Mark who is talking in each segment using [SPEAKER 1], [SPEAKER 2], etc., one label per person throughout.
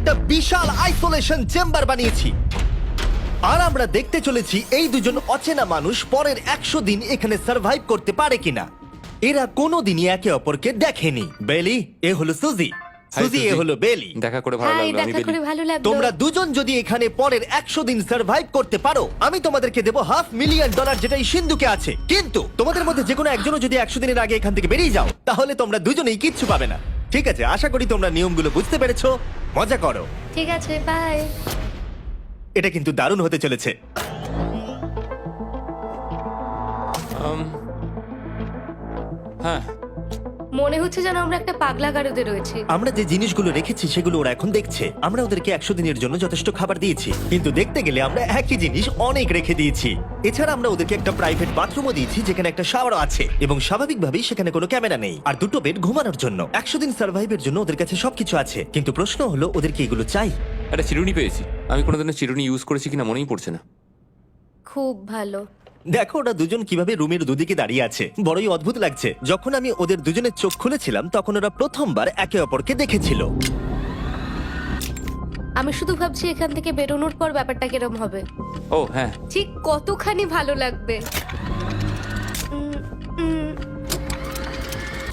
[SPEAKER 1] একটা বিশাল isolation chamber বানিয়েছি। আর আমরা দেখতে চলেছি এই দুজন অচেনা মানুষ পরের একশো দিন এখানে সার্ভাইভ করতে পারে কিনা। এরা কোনোদিনই একে অপরকে দেখেনি। বেলি এ হলো সুজি। সুজি এ। হলো বেলি।
[SPEAKER 2] দেখা করে ভালো
[SPEAKER 3] হাই
[SPEAKER 2] লাগল আমি
[SPEAKER 3] দেখা করে
[SPEAKER 2] বেলি
[SPEAKER 3] ভালো লাগল।
[SPEAKER 1] তোমরা দুজন যদি এখানে পরের একশো দিন সার্ভাইভ করতে পারো আমি তোমাদেরকে দেবো হাফ মিলিয়ন ডলার যেটা এই সিন্ধুকে আছে। কিন্তু তোমাদের মধ্যে যে কোনো একজনও যদি একশো দিনের আগে এখান থেকে বেরিয়ে যাও তাহলে তোমরা দুজনেই কিচ্ছু পাবে না। ঠিক আছে আশা করি তোমরা নিয়মগুলো বুঝতে পেরেছ। মজা করো।
[SPEAKER 3] ঠিক আছে বাই
[SPEAKER 1] এটা কিন্তু দারুণ হতে চলেছে।
[SPEAKER 2] Um, হ্যাঁ।
[SPEAKER 3] মনে হচ্ছে যেন আমরা একটা পাগলা গারদে রয়েছি।
[SPEAKER 1] আমরা যে জিনিসগুলো রেখেছি সেগুলো ওরা এখন দেখছে। আমরা ওদেরকে একশো দিনের জন্য যথেষ্ট খাবার দিয়েছি। কিন্তু দেখতে গেলে আমরা একই জিনিস অনেক রেখে দিয়েছি। এছাড়া আমরা ওদেরকে একটা প্রাইভেট বাথরুমও দিয়েছি যেখানে একটা শাওয়ারও আছে। এবং স্বাভাবিকভাবেই সেখানে কোনো ক্যামেরা নেই। আর দুটো বেড ঘুমানোর জন্য। একশো দিন সার্ভাইভের জন্য ওদের কাছে সবকিছু আছে। কিন্তু প্রশ্ন হলো ওদেরকে এগুলো চাই?
[SPEAKER 2] একটা চিরুনি পেয়েছি। আমি কোনোদিনও চিরুনি ইউজ করেছি কিনা মনেই পড়ছে না।
[SPEAKER 3] খুব ভালো।
[SPEAKER 1] দেখো ওরা দুজন কীভাবে রুমের দুদিকে দাঁড়িয়ে আছে। বড়ই অদ্ভুত লাগছে। যখন আমি ওদের দুজনের চোখ খুলেছিলাম তখন ওরা প্রথমবার একে অপরকে দেখেছিল।
[SPEAKER 3] আমি শুধু ভাবছি এখান থেকে বেরোনোর পর ব্যাপারটা কিরম হবে।
[SPEAKER 2] ও হ্যাঁ।
[SPEAKER 3] ঠিক কতখানি ভালো লাগবে। উম, উম,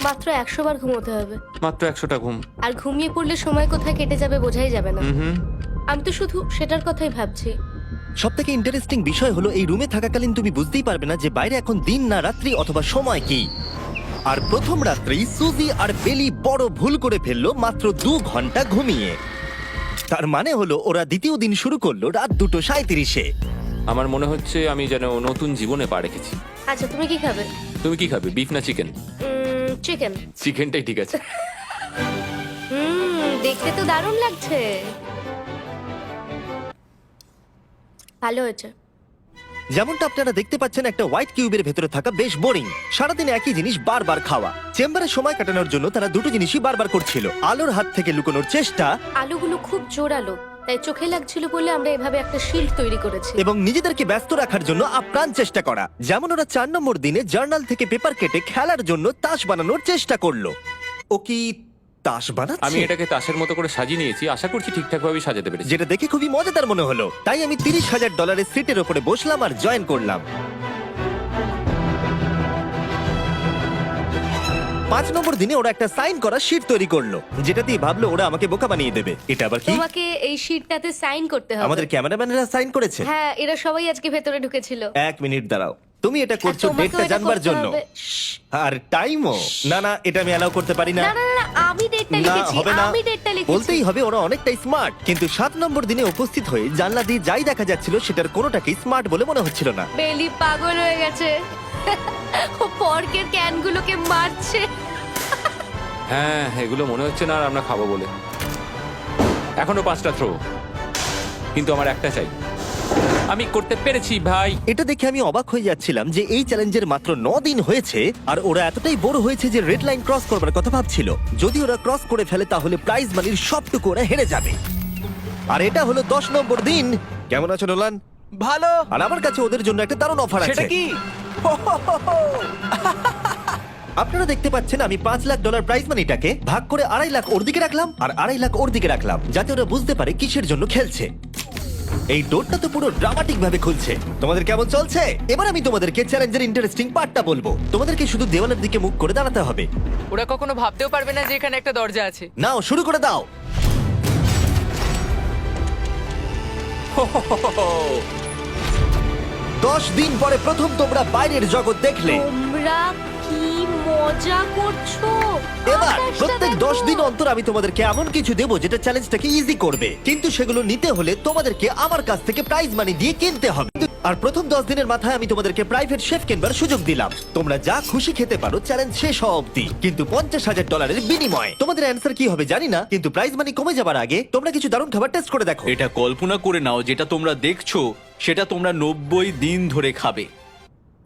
[SPEAKER 3] মাত্র একশো বার ঘুমোতে হবে।
[SPEAKER 2] মাত্র একশোটা ঘুম।
[SPEAKER 3] আর ঘুমিয়ে পড়লে সময় কোথায় কেটে যাবে বোঝাই যাবে না।
[SPEAKER 2] হুম হুম।
[SPEAKER 3] আমি তো শুধু সেটার কথাই ভাবছি।
[SPEAKER 1] সব থেকে ইন্টারেস্টিং বিষয় হলো এই রুমে থাকাকালীন তুমি বুঝতেই পারবে না যে বাইরে এখন দিন না রাত্রি অথবা সময় কি। আর প্রথম রাত্রেই সুজি আর বেলি বড় ভুল করে ফেলল মাত্র দু ঘণ্টা ঘুমিয়ে। তার মানে হলো ওরা দ্বিতীয় দিন শুরু করল রাত দুটো সাঁত্রিশে
[SPEAKER 2] আমার মনে হচ্ছে আমি যেন নতুন জীবনে পা রেখেছি।
[SPEAKER 3] আচ্ছা তুমি কি খাবে?
[SPEAKER 2] তুমি কি খাবে বিফ না চিকেন
[SPEAKER 3] চিকেন
[SPEAKER 2] চিকেনটাই ঠিক আছে।
[SPEAKER 3] হুম দেখতে তো দারুণ লাগছে। ভালো হয়েছে।
[SPEAKER 1] যেমনটা আপনারা দেখতে পাচ্ছেন একটা হোয়াইট কিউবের ভেতরে থাকা বেশ বোরিং সারাদিন একই জিনিস বারবার খাওয়া। চেম্বারে সময় কাটানোর জন্য তারা দুটো জিনিসই বারবার করছিল। আলোর হাত থেকে লুকোনোর চেষ্টা
[SPEAKER 3] আলোগুলো খুব জোরালো তাই চোখে লাগছিল বলে আমরা এভাবে একটা শিল্ড তৈরি করেছি।
[SPEAKER 1] এবং নিজেদেরকে ব্যস্ত রাখার জন্য আপ্রাণ চেষ্টা করা। যেমন ওরা চার নম্বর দিনে জার্নাল থেকে পেপার কেটে খেলার জন্য তাস বানানোর চেষ্টা করল। ও কি তাস বানাচ্ছে?
[SPEAKER 2] আমি এটাকে তাসের মতো করে সাজিয়ে নিয়েছি আশা করছি ঠিকঠাক ভাবে সাজাতে পেরেছি।
[SPEAKER 1] যেটা দেখে খুবই মজাদার মনে হলো। তাই আমি তিরিশ হাজার ডলারের সিটের ওপরে বসলাম আর জয়েন করলাম। পাঁচ নম্বর দিনে ওরা একটা সাইন করা শিট তৈরি করল যেটা দিয়ে ভাবলো ওরা আমাকে বোকা বানিয়ে দেবে। এটা আবার কি?
[SPEAKER 3] তোমাকে এই শিটটাতে সাইন করতে হবে।
[SPEAKER 1] আমাদের ক্যামেরাম্যানেরা সাইন করেছে?
[SPEAKER 3] হ্যাঁ এরা সবাই আজকে ভেতরে ঢুকেছিল।
[SPEAKER 1] এক মিনিট দাঁড়াও। তুমি এটা করছ
[SPEAKER 3] তোমাকেও
[SPEAKER 1] ডেটটা
[SPEAKER 3] এটা
[SPEAKER 1] জানবার
[SPEAKER 3] করতে
[SPEAKER 1] জন্য।
[SPEAKER 3] হবে। শ্শ্।
[SPEAKER 1] আর টাইমও না না এটা আমি অ্যালাউ করতে পারি না।
[SPEAKER 3] না না না, না আমি ডেটটা
[SPEAKER 1] না
[SPEAKER 3] লিখেছি
[SPEAKER 1] হবে না।
[SPEAKER 3] আমি ডেটটা লিখেছি।
[SPEAKER 1] বলতেই হবে ওরা অনেকটাই স্মার্ট কিন্তু সাত নম্বর দিনে উপস্থিত হয়ে জানলা দিয়ে যাই দেখা যাচ্ছিল সেটার কোনোটাকেই স্মার্ট বলে মনে হচ্ছিল না।
[SPEAKER 3] বেলি পাগল হয়ে গেছে। ও পর্কের ক্যানগুলোকে মারছে।
[SPEAKER 2] হ্যাঁ এগুলো মনে হচ্ছে না আর আমরা খাব বলে। এখনও পাঁচটা থ্রো কিন্তু আমার একটা চাই। আমি করতে পেরেছি ভাই।
[SPEAKER 1] এটা দেখে আমি অবাক হয়ে যাচ্ছিলাম যে এই চ্যালেঞ্জের মাত্র ন দিন হয়েছে আর ওরা এতটাই বড় হয়েছে যে রেড লাইন ক্রস করবার কথা ভাবছিল। যদি ওরা ক্রস করে ফেলে তাহলে প্রাইজ মানির সবটুকু ওরা হেরে যাবে। আর এটা হলো দশ নম্বর দিন। কেমন আছো নোলান?
[SPEAKER 4] ভালো।
[SPEAKER 1] আর আমার কাছে ওদের জন্য একটা দারুণ অফার
[SPEAKER 4] সেটা
[SPEAKER 1] আছে।
[SPEAKER 4] কি?
[SPEAKER 1] আপনারা দেখতে পাচ্ছেন আমি পাঁচ লাখ ডলার প্রাইজ মানিটাকে ভাগ করে আড়াই লাখ ওর দিকে রাখলাম আর আড়াই লাখ ওর দিকে রাখলাম যাতে ওরা বুঝতে পারে কিসের জন্য খেলছে। এই ডোরটা তো পুরো ড্রামাটিক ভাবে খুলছে। তোমাদের কেমন চলছে? এবার আমি তোমাদেরকে চ্যালেঞ্জের ইন্টারেস্টিং পার্টটা বলব। তোমাদেরকে শুধু দেওয়ালের দিকে মুখ করে দাঁড়াতে হবে।
[SPEAKER 5] ওরা কখনো ভাবতেও পারবে না যে এখানে একটা দরজা আছে।
[SPEAKER 1] নাও শুরু করে দাও। দশ দিন পরে প্রথম তোমরা বাইরের জগৎ দেখলে।
[SPEAKER 3] তোমরা মজা করছ?
[SPEAKER 1] এবার
[SPEAKER 3] আকাশটা
[SPEAKER 1] প্রত্যেক
[SPEAKER 3] দেখো।
[SPEAKER 1] দশ দিন অন্তর আমি তোমাদেরকে এমন কিছু দেবো যেটা চ্যালেঞ্জটাকে ইজি করবে। কিন্তু সেগুলো নিতে হলে তোমাদেরকে আমার কাছ থেকে প্রাইজ মানি দিয়ে কিনতে হবে। আর প্রথম দশ দিনের মাথায় আমি তোমাদেরকে প্রাইভেট শেফ কেনবার সুযোগ দিলাম। তোমরা যা খুশি খেতে পারো চ্যালেঞ্জ শেষ হওয়া অব্দি কিন্তু পঞ্চাশ হাজার ডলারের বিনিময়। তোমাদের অ্যান্সার কি হবে জানি না কিন্তু প্রাইজ মানি কমে যাবার আগে তোমরা কিছু দারুণ খাবার টেস্ট করে দেখো।
[SPEAKER 4] এটা কল্পনা করে নাও যেটা তোমরা দেখছ সেটা তোমরা নব্বই দিন ধরে খাবে।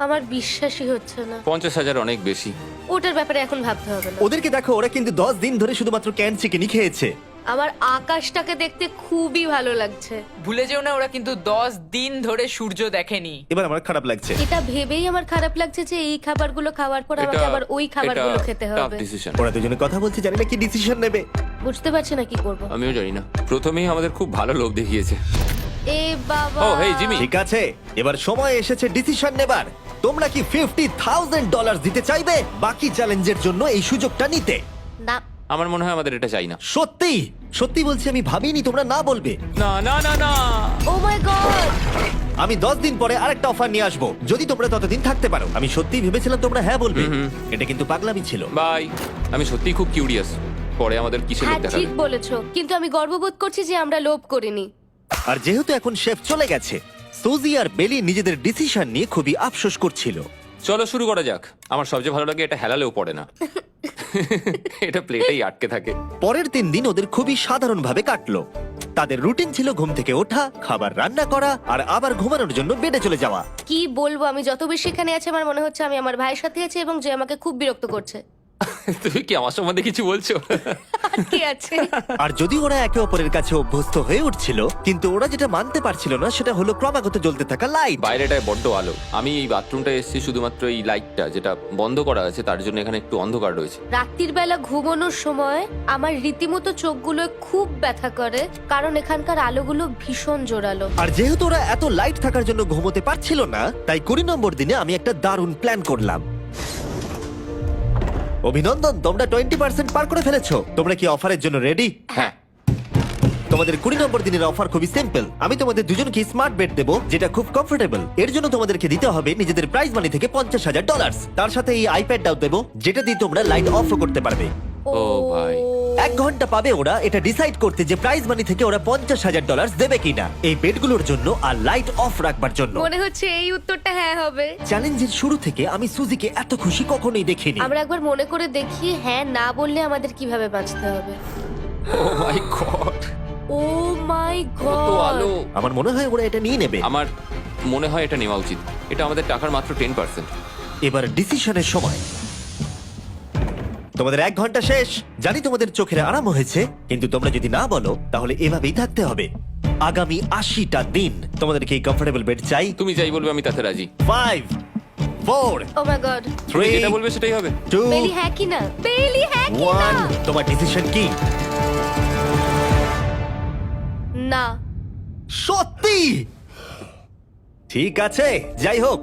[SPEAKER 3] আমার বিশ্বাসই হচ্ছে না।
[SPEAKER 2] পঞ্চাশ হাজার অনেক বেশি।
[SPEAKER 3] ওটার ব্যাপারে এখন ভাবতে হবে না।
[SPEAKER 1] ওদেরকে দেখো ওরা কিন্তু দশ দিন ধরে শুধুমাত্র ক্যান চিকেনই খেয়েছে।
[SPEAKER 3] আমার আকাশটাকে দেখতে খুবই ভালো লাগছে।
[SPEAKER 5] ভুলে যেও না ওরা কিন্তু দশ দিন ধরে সূর্য দেখেনি।
[SPEAKER 1] এবার আমার খারাপ লাগছে।
[SPEAKER 3] এটা ভেবেই আমার খারাপ লাগছে যে এই খাবারগুলো খাওয়ার পর আমাকে আবার ওই খাবারগুলো খেতে হবে।
[SPEAKER 2] ডিসিশন
[SPEAKER 1] ওরা দুজনে কথা বলছে জানি না কি ডিসিশন নেবে।
[SPEAKER 3] বুঝতে পারছি না কি করব।
[SPEAKER 2] আমিও জানি না। প্রথমেই আমাদের খুব ভালো লোভ দেখিয়েছে।
[SPEAKER 3] এ বাবা।
[SPEAKER 2] ও, hey, জিমি।
[SPEAKER 1] ঠিক আছে এবার সময় এসেছে ডিসিশন নেবার। তোমরা কি ফিফটি থাউজেন্ড ডলার দিতে চাইবে? বাকি চ্যালেঞ্জের জন্য এই সুযোগটা নিতে।
[SPEAKER 3] না।
[SPEAKER 2] আমার মনে হয় আমাদের এটা চাই না।
[SPEAKER 1] সত্যি? সত্যি বলছি আমি ভাবিনি তোমরা না বলবে।
[SPEAKER 2] না না না না।
[SPEAKER 3] ও মাই গড
[SPEAKER 1] আমি দশ দিন পরে আরেকটা অফার নিয়ে আসব। যদি তোমরা ততদিন থাকতে পারো। আমি সত্যি ভেবেছিলাম তোমরা হ্যাঁ বলবে। এটা কিন্তু পাগলামি ছিল।
[SPEAKER 2] বাই। আমি সত্যি খুব কিউরিয়াস পরে আমাদের কিসের লোভ
[SPEAKER 3] হ্যাঁ
[SPEAKER 2] দেখাবে?
[SPEAKER 3] ঠিক বলেছ। কিন্তু আমি গর্ববোধ করছি যে আমরা লোভ করিনি।
[SPEAKER 1] আর যেহেতু এখন শেফ চলে গেছে সুজি আর বেলি নিজেদের ডিসিশন নিয়ে খুবই আফসোস করছিল।
[SPEAKER 2] চলো শুরু করা যাক। আমার সবচেয়ে ভালো লাগে এটা হেলালেও পড়ে না। এটা প্লেটেই আটকে থাকে।
[SPEAKER 1] পরের তিন দিন ওদের খুবই সাধারণভাবে কাটলো। তাদের রুটিন ছিল ঘুম থেকে ওঠা খাবার রান্না করা আর আবার ঘুমানোর জন্য বেডে চলে যাওয়া।
[SPEAKER 3] কি বলব আমি যত বেশি এখানে আছি আমার মনে হচ্ছে আমি আমার ভাইয়ের সাথে আছি এবং যে আমাকে খুব বিরক্ত করছে।
[SPEAKER 2] তুমি কি আমার সম্বন্ধে কিছু বলছো?
[SPEAKER 3] কি আছে?
[SPEAKER 1] আর যদি ওরা একে অপরের কাছে অভ্যস্ত হয়ে উঠছিল কিন্তু ওরা যেটা মানতে পারছিল না সেটা হলো ক্রমাগত জ্বলতে থাকা লাইট
[SPEAKER 2] বাইরেটায় বড্ড আলো। আমি এই বাথরুমটা এসেছি শুধুমাত্র এই লাইটটা যেটা বন্ধ করা আছে তার জন্য এখানে একটু অন্ধকার রয়েছে।
[SPEAKER 3] রাত্রির বেলা ঘুমানোর সময় আমার রীতিমতো চোখগুলো খুব ব্যথা করে কারণ এখানকার আলোগুলো ভীষণ জোরালো।
[SPEAKER 1] আর যেহেতু ওরা এত লাইট থাকার জন্য ঘুমোতে পারছিল না তাই কুড়ি নম্বর দিনে আমি একটা দারুণ প্ল্যান করলাম। অভিনন্দন তোমরা টোয়েন্টি পার্সেন্ট পার করে ফেলেছো। তোমরা কি অফারের জন্য রেডি
[SPEAKER 2] হ্যাঁ।
[SPEAKER 1] তোমাদের কুড়ি নম্বর দিনের অফার খুবই সিম্পল আমি তোমাদের দুজনকে স্মার্ট বেড দেবো যেটা খুব কমফোর্টেবল এর জন্য তোমাদেরকে দিতে হবে নিজেদের প্রাইস মানি থেকে পঞ্চাশ হাজার ডলার তার সাথে এই আইপ্যাডটাও দেবো যেটা দিয়ে তোমরা লাইট অফ করতে পারবে।
[SPEAKER 2] ও ভাই।
[SPEAKER 1] এক ঘণ্টা পাবে ওরা এটা ডিসাইড করতে যে প্রাইজ মানি থেকে ওরা পঞ্চাশ হাজার ডলার দেবে কিনা। এই বেডগুলোর জন্য আর লাইট অফ রাখবার জন্য।
[SPEAKER 3] মনে হচ্ছে এই উত্তরটা হ্যাঁ হবে।
[SPEAKER 1] চ্যালেঞ্জের শুরু থেকে আমি সুজিকে এত খুশি কখনোই দেখিনি।
[SPEAKER 3] আমরা একবার মনে করে দেখি হ্যাঁ না বললে আমাদের কীভাবে বাঁচতে হবে।
[SPEAKER 2] ও মাই গড।
[SPEAKER 3] ও মাই
[SPEAKER 2] কত
[SPEAKER 3] গড।
[SPEAKER 2] আলো।
[SPEAKER 1] আমার মনে হয় ওরা এটা নিয়ে নেবে।
[SPEAKER 2] আমার মনে হয় এটা নেওয়া উচিত। এটা আমাদের টাকার মাত্র টেন পার্সেন্ট
[SPEAKER 1] এবার ডিসিশনের সময়। তোমাদের এক ঘণ্টা শেষ। জানি তোমাদের চোখের আরাম হয়েছে কিন্তু তোমরা যদি না বলো তাহলে এভাবেই থাকতে হবে। আগামী আশিটা দিন তোমাদেরকে এই কমফোর্টেবল বেড চাই।
[SPEAKER 2] তুমি যাই বলবে আমি তাতে রাজি।
[SPEAKER 1] Five four
[SPEAKER 3] oh my god
[SPEAKER 2] তুমি যেটা বলবে সেটাই হবে।
[SPEAKER 1] টু
[SPEAKER 3] বেলি হ্যাঁ কি না বেলি হ্যাঁ কি
[SPEAKER 1] ওয়ান তোমার ডিসিশন কি?
[SPEAKER 3] না।
[SPEAKER 1] সত্যি! ঠিক আছে যাই হোক।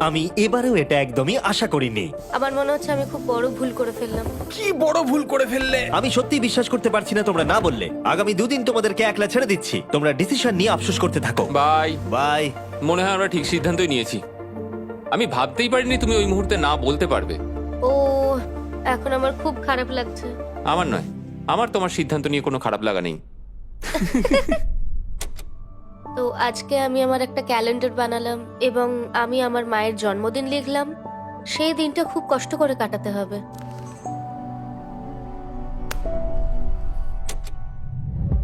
[SPEAKER 1] আমি এবারেও এটা একদমই আশা করিনি।
[SPEAKER 3] আমার মনে হচ্ছে আমি খুব বড় ভুল করে ফেললাম।
[SPEAKER 4] কি বড় ভুল করে ফেললে?
[SPEAKER 1] আমি সত্যি বিশ্বাস করতে পারছি না তোমরা না বললে। আগামী দুদিন তোমাদেরকে একলা ছেড়ে দিচ্ছি। তোমরা ডিসিশন নিয়ে আফসোস করতে থাকো।
[SPEAKER 2] বাই।
[SPEAKER 1] বাই।
[SPEAKER 2] মনে হয় আমরা ঠিক সিদ্ধান্তই নিয়েছি। আমি ভাবতেই পারিনি তুমি ওই মুহূর্তে না বলতে পারবে।
[SPEAKER 3] ও এখন আমার খুব খারাপ লাগছে।
[SPEAKER 2] আমার নয়। আমার তোমার সিদ্ধান্ত নিয়ে কোনো খারাপ লাগা নেই।
[SPEAKER 3] তো আজকে আমি আমার একটা ক্যালেন্ডার বানালাম এবং আমি আমার মায়ের জন্মদিন লিখলাম। সেই দিনটা খুব কষ্ট করে কাটাতে হবে।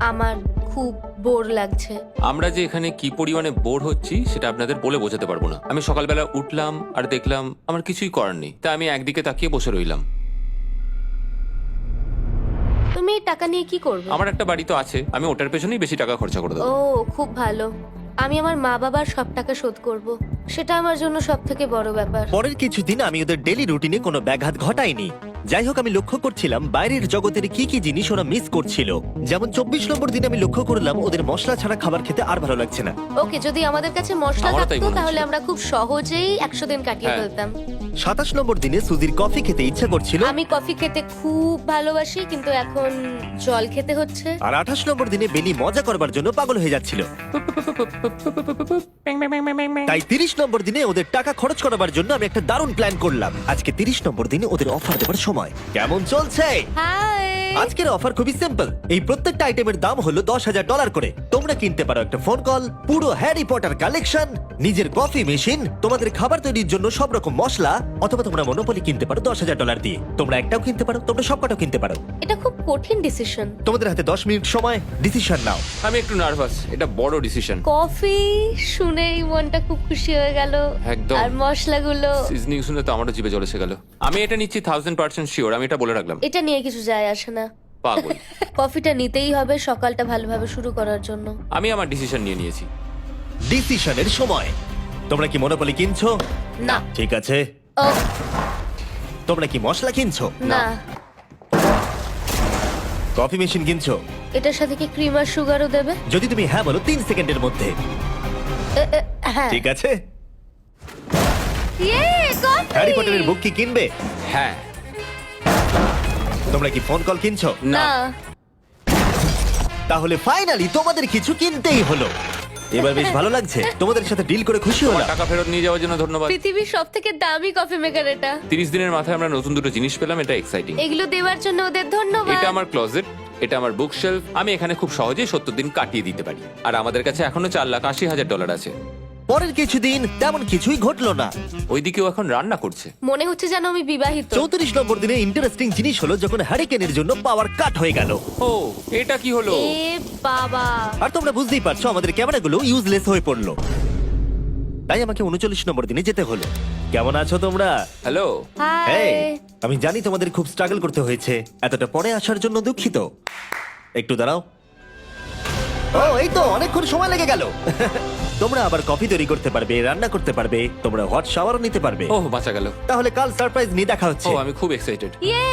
[SPEAKER 3] আমার খুব বোর লাগছে।
[SPEAKER 2] আমরা যে এখানে কি পরিমাণে বোর হচ্ছি, সেটা আপনাদের বলে বোঝাতে পারব না। আমি সকালবেলা উঠলাম আর দেখলাম আমার কিছুই করার নেই। তাই আমি একদিকে তাকিয়ে বসে রইলাম।
[SPEAKER 3] এই টাকা নিয়ে কি করবে?
[SPEAKER 2] আমার একটা বাড়ি তো আছে আমি ওটার পেছনেই বেশি টাকা খরচা করে
[SPEAKER 3] ও খুব ভালো। আমি আমার মা বাবার সব টাকা শোধ করব। সেটা আমার জন্য সব থেকে বড় ব্যাপার।
[SPEAKER 1] পরের কিছুদিন আমি ওদের ডেলি রুটিনে কোনো ব্যাঘাত ঘটাইনি। যাই হোক আমি লক্ষ্য করছিলাম বাইরের জগতের কি কি জিনিস ওরা মিস করছিল। যেমন চব্বিশ নম্বর দিনে আমি লক্ষ্য করলাম ওদের মশলা ছাড়া খাবার খেতে আর ভালো লাগছে না।
[SPEAKER 3] ওকে যদি আমাদের কাছে মশলা
[SPEAKER 2] আমারও তাই
[SPEAKER 3] থাকতো তাহলে আমরা খুব সহজেই একশো দিন কাটিয়ে
[SPEAKER 2] হ্যাঁ।
[SPEAKER 3] ফেলতাম।
[SPEAKER 1] সাতাশ নম্বর দিনে সুজির কফি খেতে ইচ্ছা করছিল।
[SPEAKER 3] আমি কফি খেতে খুব ভালোবাসি কিন্তু এখন জল খেতে হচ্ছে।
[SPEAKER 1] আর আঠাশ নম্বর দিনে বেলি মজা করবার জন্য পাগল হয়ে যাচ্ছিল। তাই তিরিশ নম্বর দিনে ওদের টাকা খরচ করাবার জন্য আমি একটা দারুণ প্ল্যান করলাম। আজকে তিরিশ নম্বর দিনে ওদের অফার দেবার সময়। কেমন চলছে?
[SPEAKER 3] হাই
[SPEAKER 1] আজকের অফার খুবই সিম্পল এই প্রত্যেকটা আইটেমের দাম হলো দশ হাজার ডলার করে। তোমরা কিনতে পারো একটা ফোন কল পুরো হ্যারি পটার কালেকশন নিজের কফি মেশিন তোমাদের খাবার তৈরির জন্য সব রকম মশলা অথবা তোমরা মনোপলি কিনতে পারো দশ হাজার ডলার দিয়ে। তোমরা একটাও কিনতে পারো তোমরা সবকটাও কিনতে পারো।
[SPEAKER 3] এটা খুব কঠিন ডিসিশন
[SPEAKER 1] তোমাদের হাতে দশ মিনিট সময় ডিসিশন নাও।
[SPEAKER 2] আমি একটু নার্ভাস এটা বড় ডিসিশন
[SPEAKER 3] কফি শুনেই মনটা খুব খুশি হয়ে গেল।
[SPEAKER 2] একদম।
[SPEAKER 3] আর মশলাগুলো
[SPEAKER 2] সিজনিং শুনে তো আমারও জিভে জল এসে গেল। আমি এটা নিচ্ছি থাউজেন্ড পার্সেন্ট শিওর আমি এটা বলে রাখলাম।
[SPEAKER 3] এটা নিয়ে কিছু যায় আসে না।
[SPEAKER 2] পাগল।
[SPEAKER 3] কফিটা নিতেই হবে সকালটা ভালোভাবে শুরু করার জন্য।
[SPEAKER 2] আমি আমার ডিসিশন নিয়ে নিয়েছি।
[SPEAKER 1] ডিসিশনের সময়। তোমরা কি মনোপলি কিনছো?
[SPEAKER 3] না।
[SPEAKER 1] ঠিক আছে।
[SPEAKER 3] ও।
[SPEAKER 1] তোমরা কি মশলা কিনছো?
[SPEAKER 3] না।
[SPEAKER 1] কফি মেশিন কিনছো?
[SPEAKER 3] এটার সাথে কি ক্রিম আর সুগারও দেবে?
[SPEAKER 1] যদি তুমি হ্যাঁ বলো তিন সেকেন্ডের মধ্যে।
[SPEAKER 3] এ, এ, হ্যাঁ।
[SPEAKER 1] ঠিক আছে।
[SPEAKER 3] ইয়ে কফি
[SPEAKER 1] হ্যারি পটারের বুক কি কিনবে?
[SPEAKER 2] হ্যাঁ।
[SPEAKER 1] তোমরা কি ফোন কল কিনছো?
[SPEAKER 3] না।
[SPEAKER 1] তাহলে ফাইনালি তোমাদের কিছু কিনতেই হলো। এবার বেশ ভালো লাগছে। তোমাদের সাথে ডিল করে খুশি হলাম।
[SPEAKER 2] টাকা ফেরত নিয়ে যাওয়ার জন্য ধন্যবাদ।
[SPEAKER 3] পৃথিবীর সব থেকে দামি কফি মেকার এটা।
[SPEAKER 2] তিরিশ দিনের মাথায় আমরা নতুন দুটো জিনিস পেলাম এটা এক্সাইটিং
[SPEAKER 3] এগুলো দেওয়ার জন্য ওদের ধন্যবাদ।
[SPEAKER 2] এটা আমার ক্লোজেট এটা আমার বুক শেলফ আমি এখানে খুব সহজেই সত্তর দিন কাটিয়ে দিতে পারি। আর আমাদের কাছে এখনও চার লাখ আশি হাজার ডলার আছে।
[SPEAKER 1] পরের কিছুদিন তেমন কিছুই ঘটলো না।
[SPEAKER 2] ওইদিকেও এখন রান্না করছে।
[SPEAKER 3] মনে হচ্ছে যেন আমি বিবাহিত।
[SPEAKER 1] চৌত্রিশ নম্বর দিনে ইন্টারেস্টিং জিনিস হলো যখন হ্যারিকেনের জন্য পাওয়ার কাট হয়ে গেল।
[SPEAKER 2] ও এটা কি হলো?
[SPEAKER 3] এ বাবা।
[SPEAKER 1] আর তোমরা বুঝতেই পারছ আমাদের ক্যামেরাগুলো ইউজলেস হয়ে পড়ল। তাই আমাকে উনচল্লিশ নম্বর দিনে যেতে হলো। কেমন আছো তোমরা?
[SPEAKER 2] হ্যালো
[SPEAKER 3] হাই
[SPEAKER 1] আমি জানি তোমাদের খুব স্ট্রাগল করতে হয়েছে এতটা পরে আসার জন্য দুঃখিত। একটু দাঁড়াও। ও এই তো অনেকক্ষণ সময় লেগে গেল। তোমরা আবার কফি তৈরি করতে পারবে রান্না করতে পারবে তোমরা হট শাওয়ারও নিতে পারবে।
[SPEAKER 2] ও বাঁচা গেল।
[SPEAKER 1] তাহলে কাল সারপ্রাইজ নিয়ে দেখা হচ্ছে।
[SPEAKER 2] ও আমি খুব এক্সাইটেড
[SPEAKER 3] ইয়ে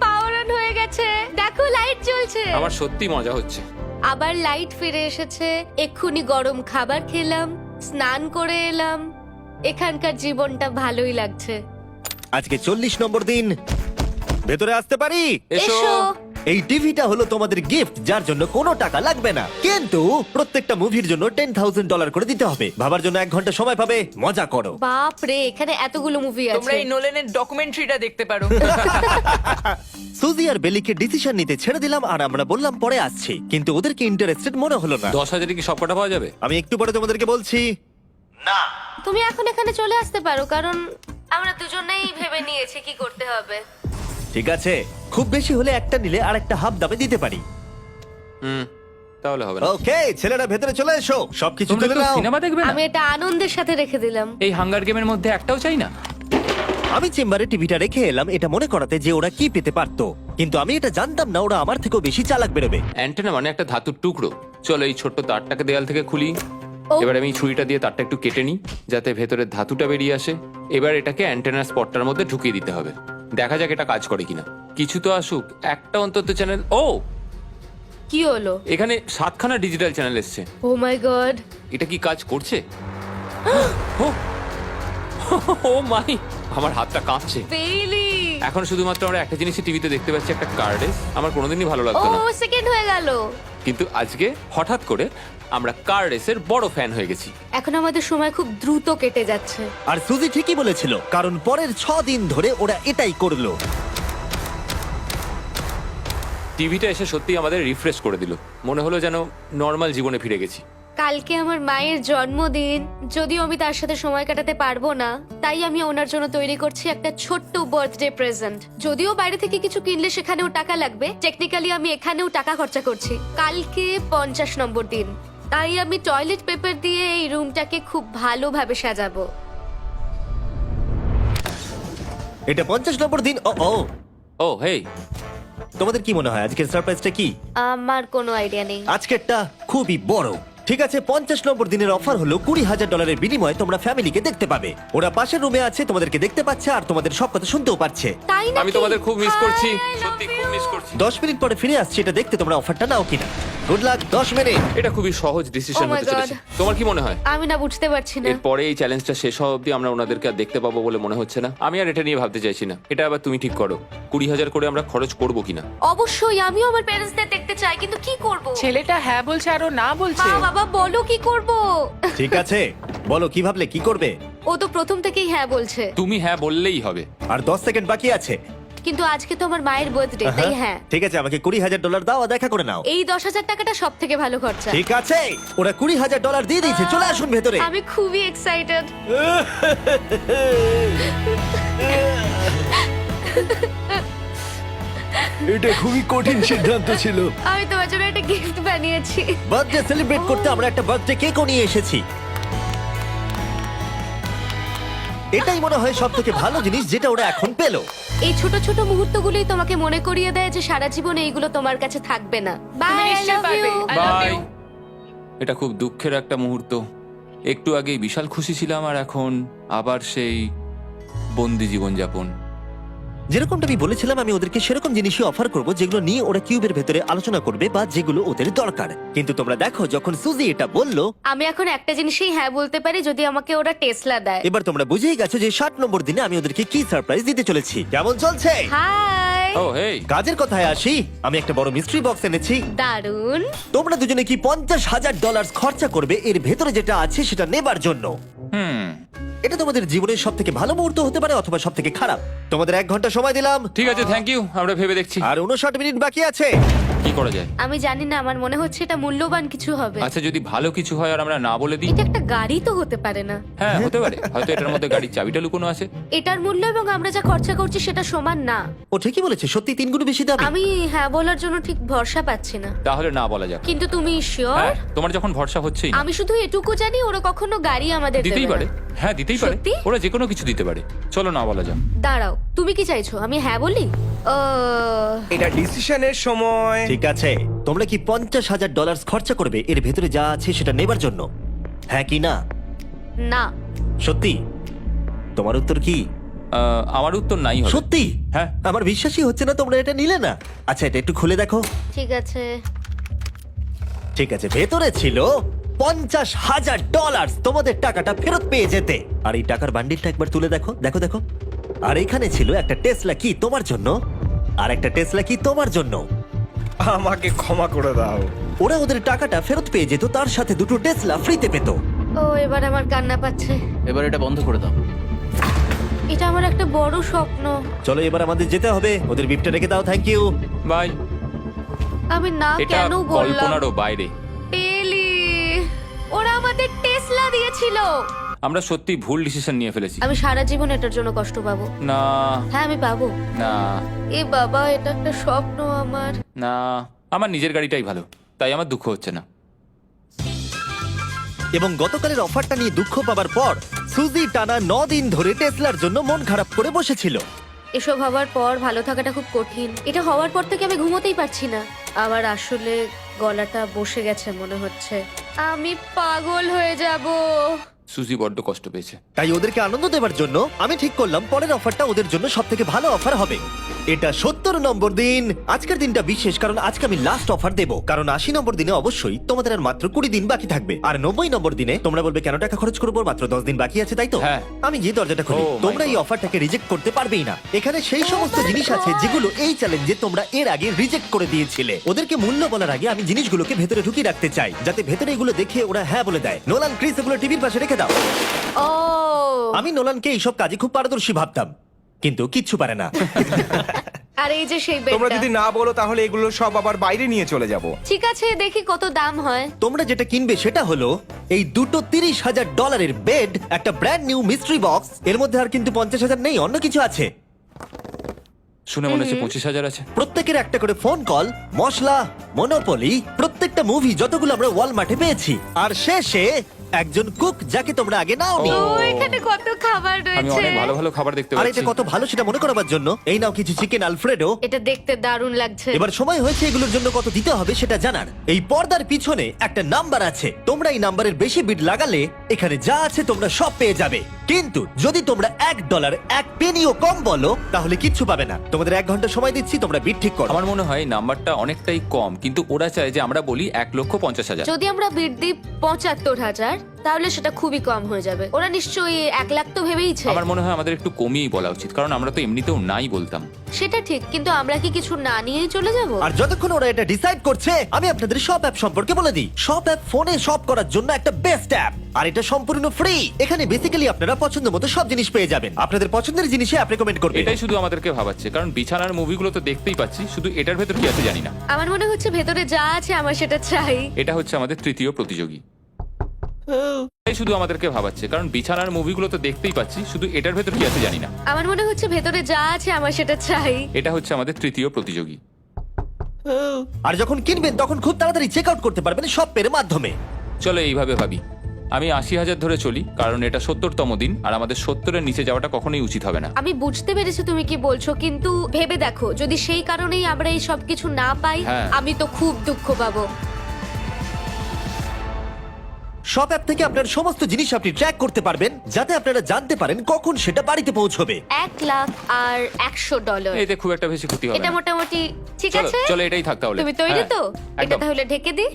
[SPEAKER 3] পাওয়ার অন হয়ে গেছে। দেখো লাইট জ্বলছে।
[SPEAKER 2] আমার সত্যি মজা হচ্ছে।
[SPEAKER 3] আবার লাইট ফিরে এসেছে। এক্ষুনি গরম খাবার খেলাম স্নান করে এলাম। এখানকার জীবনটা ভালোই লাগছে।
[SPEAKER 1] আজকে চল্লিশ নম্বর দিন। ভেতরে আসতে পারি?
[SPEAKER 2] এসো।
[SPEAKER 1] এই টিভিটা হলো তোমাদের গিফট যার জন্য কোনো টাকা লাগবে না। কিন্তু প্রত্যেকটা মুভির জন্য টেন থাউজেন্ড ডলার করে দিতে হবে। ভাবার জন্য এক ঘণ্টা সময় পাবে মজা করো।
[SPEAKER 3] বাপ রে এখানে এতগুলো মুভি
[SPEAKER 5] তোমরা
[SPEAKER 3] আছে।
[SPEAKER 5] এই নোলেনের ডকুমেন্টারিটা দেখতে পারো।
[SPEAKER 1] সুজি আর বেলিকে ডিসিশন নিতে ছেড়ে দিলাম আর আমরা বললাম পরে আসছি। কিন্তু ওদেরকে ইন্টারেস্টেড মনে হলো না।
[SPEAKER 2] দশ হাজারে কি সবকটা পাওয়া যাবে?
[SPEAKER 1] আমি একটু পরে তোমাদেরকে বলছি। না।
[SPEAKER 3] তুমি এখন এখানে চলে আসতে পারো কারণ আমরা দুজনেই ভেবে নিয়েছি কি করতে হবে।
[SPEAKER 1] ঠিক আছে? খুব বেশি হলে একটা নিলে আর একটা হাফ দামে দিতে পারি।
[SPEAKER 2] হুম তাহলে হবে না।
[SPEAKER 1] ওকে ছেলেরা ভেতরে চলে এসো। সবকিছু
[SPEAKER 6] তোমরা
[SPEAKER 1] তুলে নাও।
[SPEAKER 6] সিনেমা দেখবে না?
[SPEAKER 3] আমি এটা আনন্দের সাথে রেখে দিলাম।
[SPEAKER 6] এই হাঙ্গার গেমের মধ্যে একটাও চাই না?
[SPEAKER 1] আমি চেম্বারে টিভিটা রেখে এলাম এটা মনে করাতে যে ওরা কি পেতে পারতো। কিন্তু আমি এটা জানতাম না ওরা আমার থেকেও বেশি চালাক বেরোবে।
[SPEAKER 2] অ্যান্টেনা মানে একটা ধাতুর টুকরো। চলো এই ছোট্ট তারটাকে দেয়াল থেকে খুলি।
[SPEAKER 3] ও।
[SPEAKER 2] এবার আমি ছুরিটা দিয়ে তারটা একটু কেটে নিই যাতে ভেতরে ধাতুটা বেরিয়ে আসে। এবার এটাকে অ্যান্টেনার স্পটটার মধ্যে ঢুকিয়ে দিতে হবে। দেখা যাক এটা কাজ করে কিনা। কিছু তো আসুক একটা অন্তত চ্যানেল ও!
[SPEAKER 3] কি হলো?
[SPEAKER 2] এখানে সাতখানা ডিজিটাল চ্যানেল এসছে।
[SPEAKER 3] ও মাই গড
[SPEAKER 2] এটা কি কাজ করছে? ও! ও মাই আমার হাতটা কাঁপছে।
[SPEAKER 3] বেইলি
[SPEAKER 2] এখন শুধুমাত্র আমরা একটা জিনিসই টিভিতে দেখতে পাচ্ছি একটা কার্ডে আমার কোনোদিনই ভালো
[SPEAKER 3] ও
[SPEAKER 2] লাগতো না।
[SPEAKER 3] সেকেন্ড হয়ে গেল।
[SPEAKER 2] কিন্তু আজকে হঠাৎ করে আমরা কার রেসের বড় ফ্যান হয়ে গেছি।
[SPEAKER 3] এখন আমাদের সময় খুব দ্রুত কেটে যাচ্ছে।
[SPEAKER 1] আর সুজি ঠিকই বলেছিল কারণ পরের ছ দিন ধরে ওরা এটাই করল।
[SPEAKER 2] টিভিটা এসে সত্যি আমাদের রিফ্রেশ করে দিল। মনে হলো যেন নর্মাল জীবনে ফিরে গেছি।
[SPEAKER 3] কালকে আমার মায়ের জন্মদিন। যদিও আমি তার সাথে সময় কাটাতে পারব না তাই আমি ওনার জন্য তৈরি করছি একটা ছোট্ট বার্থডে প্রেজেন্ট যদিও বাইরে থেকে কিছু কিনলে সেখানেও টাকা লাগবে টেকনিক্যালি আমি এখানেও টাকা খরচা করছি। কালকে পঞ্চাশ নম্বর দিন তাই আমি টয়লেট পেপার দিয়ে এই রুমটাকে খুব ভালোভাবে সাজাবো।
[SPEAKER 1] এটা পঞ্চাশ নম্বর দিন ও ও।
[SPEAKER 2] ও হেই।
[SPEAKER 1] তোমাদের কি মনে হয় আজকের সারপ্রাইজটা কি?
[SPEAKER 3] আমার কোনো আইডিয়া নেই।
[SPEAKER 1] আজকেরটা খুবই বড়। ঠিক আছে পঞ্চাশ নম্বর দিনের অফার হলো কুড়ি হাজার ডলারের বিনিময়ে তোমরা ফ্যামিলিকে দেখতে পাবে। ওরা পাশের রুমে আছে তোমাদেরকে দেখতে পাচ্ছে আর তোমাদের সব কথা শুনতেও
[SPEAKER 3] তাই না
[SPEAKER 2] আমি তোমাদের খুব মিস করছি সত্যি খুব মিস করছি।
[SPEAKER 1] দশ মিনিট পরে ফিরে আসছি এটা দেখতে তোমরা অফারটা নাও কিনা। গুড লাক দশ মিনিট
[SPEAKER 2] এটা খুবই সহজ ডিসিশন
[SPEAKER 3] Oh my
[SPEAKER 2] হতে চলেছে।
[SPEAKER 3] God.
[SPEAKER 2] তোমার কি মনে হয়?
[SPEAKER 3] আমি না বুঝতে পারছি না।
[SPEAKER 2] এরপরে এই চ্যালেঞ্জটা শেষ হওয়া অবধি আমরা ওনাদেরকে আর দেখতে পাবো বলে মনে হচ্ছে না। আমি আর এটা নিয়ে ভাবতে চাইছি না। এটা আবার তুমি ঠিক করো। কুড়ি হাজার করে আমরা খরচ করব কিনা?
[SPEAKER 3] অবশ্যই আমিও আমার প্যারেন্টসদের দেখতে চাই কিন্তু কি করব?
[SPEAKER 5] ছেলেটা হ্যাঁ বলছে আর না বলছে।
[SPEAKER 3] মা বাবা বলো কি করব?
[SPEAKER 1] ঠিক আছে। বলো কি ভাবলে কি করবে?
[SPEAKER 3] ও তো প্রথম থেকেই হ্যাঁ বলছে।
[SPEAKER 2] তুমি হ্যাঁ বললেই হবে।
[SPEAKER 1] আর দশ সেকেন্ড বাকি আছে।
[SPEAKER 3] কিন্তু আজকে তো আমার মায়ের বার্থডে তাই হ্যাঁ।
[SPEAKER 1] ঠিক আছে আমাকে কুড়ি হাজার ডলার দাও আর দেখা করে নাও।
[SPEAKER 3] এই দশ হাজার টাকাটা সব থেকে ভালো খরচা।
[SPEAKER 1] ঠিক আছে ওরা কুড়ি হাজার ডলার দিয়ে দিয়েছে চলে আসুন ভেতরে।
[SPEAKER 3] আমি খুবই এক্সাইটেড
[SPEAKER 1] এটা খুবই কঠিন সিদ্ধান্ত ছিল।
[SPEAKER 3] আমি তোমার জন্য একটা গিফট বানিয়েছি।
[SPEAKER 1] বার্থডে সেলিব্রেট করতে আমরা একটা বার্থডে কেকও নিয়ে এসেছি। এটাই মনে হয় সব থেকে ভালো জিনিস যেটা ওরা এখন পেল।
[SPEAKER 3] এই ছোট ছোট মুহূর্তগুলোই তোমাকে মনে করিয়ে দেয় যে সারা জীবনে এইগুলো তোমার কাছে থাকবে না। বাই আই
[SPEAKER 5] নিশ্চয়ই
[SPEAKER 3] লাভ
[SPEAKER 5] পারবে।
[SPEAKER 3] ইউ
[SPEAKER 5] I love
[SPEAKER 2] বাই
[SPEAKER 5] you.
[SPEAKER 2] এটা খুব দুঃখের একটা মুহূর্ত। একটু আগেই বিশাল খুশি ছিলাম আর এখন আবার সেই বন্দি জীবনযাপন।
[SPEAKER 1] যেরকমটা আমি বলেছিলাম আমি ওদেরকে সেরকম জিনিসই অফার করব যেগুলো নিয়ে ওরা কিউবের ভেতরে আলোচনা করবে বা যেগুলো ওদের দরকার। কিন্তু তোমরা দেখো যখন সুজি এটা বলল
[SPEAKER 3] আমি এখন একটা জিনিসই হ্যাঁ বলতে পারি যদি আমাকে ওরা টেসলা দেয়।
[SPEAKER 1] এবার তোমরা বুঝেই গেছো যে ষাট নম্বর দিনে আমি ওদেরকে কি সারপ্রাইজ দিতে চলেছি। কেমন চলছে?
[SPEAKER 3] হাই
[SPEAKER 2] ও হেই
[SPEAKER 1] কাজের কথায় আসি আমি একটা বড় মিস্ট্রি বক্স এনেছি।
[SPEAKER 3] দারুণ
[SPEAKER 1] তোমরা দুজনে কি পঞ্চাশ হাজার ডলার খরচা করবে? এর ভেতরে যেটা আছে সেটা নেবার জন্য।
[SPEAKER 2] হুম
[SPEAKER 1] এটা তোমাদের জীবনের সব থেকে ভালো মুহূর্ত হতে পারে অথবা সব থেকে খারাপ। তোমাদের এক ঘণ্টা সময় দিলাম।
[SPEAKER 2] ঠিক আছে থ্যাংক ইউ আমরা ভেবে দেখছি।
[SPEAKER 1] আর উনষাট মিনিট বাকি আছে।
[SPEAKER 2] কি করা যায়?
[SPEAKER 3] আমি জানি না আমার মনে হচ্ছে এটা মূল্যবান কিছু হবে।
[SPEAKER 2] আচ্ছা যদি ভালো কিছু হয় আর আমরা না বলে দিই?
[SPEAKER 3] এটা একটা গাড়ি তো হতে পারে না।
[SPEAKER 2] হ্যাঁ হতে পারে। হয়তো এটার মধ্যে গাড়ির চাবিটা লুকোনো আছে।
[SPEAKER 3] এটার মূল্য এবং আমরা যা খরচা করছি সেটা সমান না।
[SPEAKER 1] ও ঠিকই বলেছে সত্যি তিন গুণ বেশি দাবি
[SPEAKER 3] আমি হ্যাঁ বলার জন্য ঠিক ভরসা পাচ্ছি না।
[SPEAKER 2] তাহলে না বলা যাক।
[SPEAKER 3] কিন্তু তুমি শিওর
[SPEAKER 2] হ্যাঁ তোমার যখন ভরসা হচ্ছেই না,
[SPEAKER 3] আমি শুধু এটুকু জানি ওরা কখনো গাড়ি আমাদের
[SPEAKER 2] দিতেই
[SPEAKER 3] দেবে
[SPEAKER 2] পারে। হ্যাঁ দিতেই পারে।
[SPEAKER 3] সত্যি?
[SPEAKER 2] ওরা যে কোনো কিছু দিতে পারে। চলো না বলা যাক।
[SPEAKER 3] দাঁড়াও তুমি কি চাইছো? আমি হ্যাঁ বলি? আহ,
[SPEAKER 7] এটা ডিসিশনের সময়।
[SPEAKER 1] ঠিক আছে। তোমরা কি পঞ্চাশ হাজার ডলার খরচা করবে? এর ভেতরে যা আছে সেটা নেবার জন্য। হ্যাঁ কি না?
[SPEAKER 3] না।
[SPEAKER 1] সত্যি? তোমার উত্তর কি?
[SPEAKER 2] আহ, আমার উত্তর নাই হবে।
[SPEAKER 1] সত্যি?
[SPEAKER 2] হ্যাঁ।
[SPEAKER 1] আমার বিশ্বাসই হচ্ছে না তোমরা এটা নিলে না। আচ্ছা এটা একটু খুলে দেখো।
[SPEAKER 3] ঠিক আছে।
[SPEAKER 1] ঠিক আছে ভেতরে ছিল। পঞ্চাশ হাজার ডলার তোমাদের টাকাটা ফেরত পেয়ে যেতে। আর এই টাকার বান্ডিলটা একবার তুলে দেখো দেখো দেখো। আর এখানে ছিল একটা টেসলা কি তোমার জন্য আর একটা টেসলা কি তোমার জন্য।
[SPEAKER 7] আমাকে ক্ষমা করে দাও।
[SPEAKER 1] ওরা ওদের টাকাটা ফেরত পেয়ে যেত তার সাথে দুটো টেসলা ফ্রিতে পেত।
[SPEAKER 3] ও এবার আমার কান্না পাচ্ছে।
[SPEAKER 4] এবার এটা বন্ধ করে দাও।
[SPEAKER 3] এটা আমার একটা বড় স্বপ্ন।
[SPEAKER 1] চলো এবার আমাদের যেতে হবে ওদের বিপটা রেখে দাও থ্যাংক ইউ
[SPEAKER 2] বাই
[SPEAKER 3] আমি না
[SPEAKER 2] এটা
[SPEAKER 3] কেন বললাম?
[SPEAKER 2] কল্পনারও বাইরে।
[SPEAKER 3] আমাদের দিয়েছিল
[SPEAKER 2] আমরা সত্যি ভুল ডিসিশন নিয়ে ফেলেছি।
[SPEAKER 3] আমি সারা জীবন এটার জন্য কষ্ট পাবো।
[SPEAKER 2] না।
[SPEAKER 3] হ্যাঁ আমি পাবো।
[SPEAKER 2] না।
[SPEAKER 3] এ বাবা এটা একটা স্বপ্ন আমার।
[SPEAKER 2] না। আমার নিজের গাড়িটাই ভালো। তাই আমার দুঃখ হচ্ছে না।
[SPEAKER 1] এবং গতকালের অফারটা নিয়ে দুঃখ পাবার পর সুজি টানা ন দিন ধরে টেসলার জন্য মন খারাপ করে বসেছিল।
[SPEAKER 3] এসব হওয়ার পর ভালো থাকাটা খুব কঠিন। এটা হওয়ার পর থেকে আমি ঘুমোতেই পারছি না। আবার আসলে গলাটা বসে গেছে মনে হচ্ছে। আমি পাগল হয়ে যাব।
[SPEAKER 2] সুজি বড্ড কষ্ট পেয়েছে।
[SPEAKER 1] তাই ওদেরকে আনন্দ দেওয়ার জন্য আমি ঠিক করলাম পরের অফারটা ওদের জন্য সব থেকে ভালো অফার হবে। এটা সত্তর নম্বর দিন। আজকের দিনটা বিশেষ কারণ আজকে আমি লাস্ট অফার দেবো। কারণ আশি নম্বর দিনে অবশ্যই তোমাদের আর মাত্র কুড়ি দিন বাকি থাকবে। আর নব্বই নম্বর দিনে তোমরা বলবে কেন টাকা খরচ করব? মাত্র দশ দিন বাকি আছে তাই তো?
[SPEAKER 2] হ্যাঁ।
[SPEAKER 1] আমি গিয়ে দরজাটা খুলি
[SPEAKER 2] Oh my
[SPEAKER 1] তোমরা এই অফারটাকে রিজেক্ট করতে পারবেই না। এখানে সেই সমস্ত জিনিস আছে যেগুলো এই চ্যালেঞ্জে তোমরা এর আগে রিজেক্ট করে দিয়েছিলে। ওদেরকে মূল্য বলার আগে আমি জিনিসগুলোকে ভেতরে ঢুকিয়ে রাখতে চাই যাতে ভেতরে এগুলো দেখে ওরা হ্যাঁ বলে দেয়। নোলান ক্রিস এগুলো টিভির পাশে রেখে দাও
[SPEAKER 3] ও।
[SPEAKER 1] আমি নোলানকে এইসব কাজে খুব পারদর্শী ভাবতাম কিন্তু কিচ্ছু পারে না।
[SPEAKER 3] আর এই যে সেই
[SPEAKER 7] তোমরা
[SPEAKER 3] বেডটা
[SPEAKER 7] যদি না বলো তাহলে এগুলো সব আবার বাইরে নিয়ে চলে যাব।
[SPEAKER 3] ঠিক আছে দেখি কত দাম হয়।
[SPEAKER 1] তোমরা যেটা কিনবে সেটা হলো এই দুটো তিরিশ হাজার ডলারের বেড একটা ব্র্যান্ড নিউ মিস্ট্রি বক্স এর মধ্যে আর কিন্তু পঞ্চাশ হাজার নেই অন্য কিছু আছে।
[SPEAKER 2] শুনে মনে হচ্ছে পঁচিশ হাজার আছে।
[SPEAKER 1] প্রত্যেকের একটা করে ফোন কল মশলা মনোপলি প্রত্যেকটা মুভি যতগুলো আমরা ওয়ালমার্টে পেয়েছি। আর শেষে একজন কুক যাকে তোমরা আগে নাওনি।
[SPEAKER 3] ও এখানে কত খাবার
[SPEAKER 2] আমি
[SPEAKER 3] রয়েছে।
[SPEAKER 2] অনেক ভালো ভালো খাবার দেখতে
[SPEAKER 1] আর
[SPEAKER 2] পাচ্ছি।
[SPEAKER 1] এটা কত ভালো সেটা মনে করাবার জন্য। এই নাও কিছু চিকেন আলফ্রেডো
[SPEAKER 3] এটা দেখতে দারুণ লাগছে।
[SPEAKER 1] এবার সময় হয়েছে এগুলোর জন্য কত দিতে হবে সেটা জানার। এই পর্দার পিছনে একটা নাম্বার আছে। তোমরা এই নাম্বারের বেশি বিট লাগালে এখানে যা আছে তোমরা সব পেয়ে যাবে। কিন্তু যদি তোমরা এক ডলার এক পেনিও কম বলো তাহলে কিচ্ছু পাবে না। তোমাদের এক ঘণ্টা সময় দিচ্ছি তোমরা বিট ঠিক করো।
[SPEAKER 2] আমার মনে হয় নাম্বারটা অনেকটাই কম কিন্তু ওরা চায় যে আমরা বলি এক লক্ষ পঞ্চাশ হাজার।
[SPEAKER 3] যদি আমরা বিট দিই পঁচাত্তর হাজার তাহলে সেটা খুবই কম হয়ে যাবে। ওরা নিশ্চয়ই এক লাখ তো ভেবেইছে
[SPEAKER 2] আমার মনে হয় আমাদের একটু কমিয়েই বলা উচিত কারণ আমরা তো এমনিতেও নাই বলতাম।
[SPEAKER 3] সেটা ঠিক কিন্তু আমরা কি কিছু না নিয়েই চলে যাব?
[SPEAKER 1] আর যতক্ষণ ওরা এটা ডিসাইড করছে আমি আপনাদের সব অ্যাপ সম্পর্কে বলে দিই। সব অ্যাপ ফোনে সব করার জন্য একটা বেস্ট অ্যাপ আর এটা সম্পূর্ণ ফ্রি এখানে বেসিক্যালি আপনারা পছন্দ মতো সব জিনিস পেয়ে যাবেন। আপনাদের পছন্দের জিনিসে অ্যাপ রেকমেন্ড করবে
[SPEAKER 2] এটাই শুধু আমাদেরকে ভাবাচ্ছে কারণ বিছানার মুভিগুলো তো দেখতেই পাচ্ছি শুধু এটার ভেতর কি আছে জানি না।
[SPEAKER 3] আমার মনে হচ্ছে ভেতরে যা আছে আমার সেটা চাই।
[SPEAKER 2] এটা হচ্ছে আমাদের তৃতীয় প্রতিযোগী। এটাই শুধু আমাদেরকে ভাবাচ্ছে কারণ বিছানার মুভিগুলো তো দেখতেই পাচ্ছি শুধু এটার ভেতর কি আছে জানি না।
[SPEAKER 3] আমার মনে হচ্ছে ভেতরে যা আছে আমার সেটা চাই।
[SPEAKER 2] এটা হচ্ছে আমাদের তৃতীয় প্রতিযোগী।
[SPEAKER 1] আর যখন কিনবেন তখন খুব তাড়াতাড়ি চেক আউট করতে পারবেন সব পের মাধ্যমে।
[SPEAKER 2] চলো এইভাবে ভাবি। আমি আশি হাজার ধরে চলি কারণ এটা সত্তরতম দিন আর আমাদের সত্তরের নিচে যাওয়াটা কখনোই উচিত হবে না।
[SPEAKER 3] আমি বুঝতে পেরেছি তুমি কি বলছো কিন্তু ভেবে দেখো যদি সেই কারণেই আমরা এই সবকিছু না পাই
[SPEAKER 2] হ্যাঁ।
[SPEAKER 3] আমি তো খুব দুঃখ পাবো।
[SPEAKER 1] শপ অ্যাপ থেকে আপনার সমস্ত জিনিস আপনি ট্র্যাক করতে পারবেন যাতে আপনারা জানতে পারেন কখন সেটা বাড়িতে পৌঁছবে।
[SPEAKER 3] এক লাখ আর একশো ডলার
[SPEAKER 2] এতে খুব একটা বেশি ক্ষতি হবে
[SPEAKER 3] এটা
[SPEAKER 2] না।
[SPEAKER 3] মোটামুটি ঠিক
[SPEAKER 2] চলো
[SPEAKER 3] আছে?
[SPEAKER 2] চলো এটাই থাক তাহলে।
[SPEAKER 3] তুমি তৈরি
[SPEAKER 2] হ্যাঁ,
[SPEAKER 3] তো? এটা
[SPEAKER 2] একদম।
[SPEAKER 3] তাহলে ঢেকে দি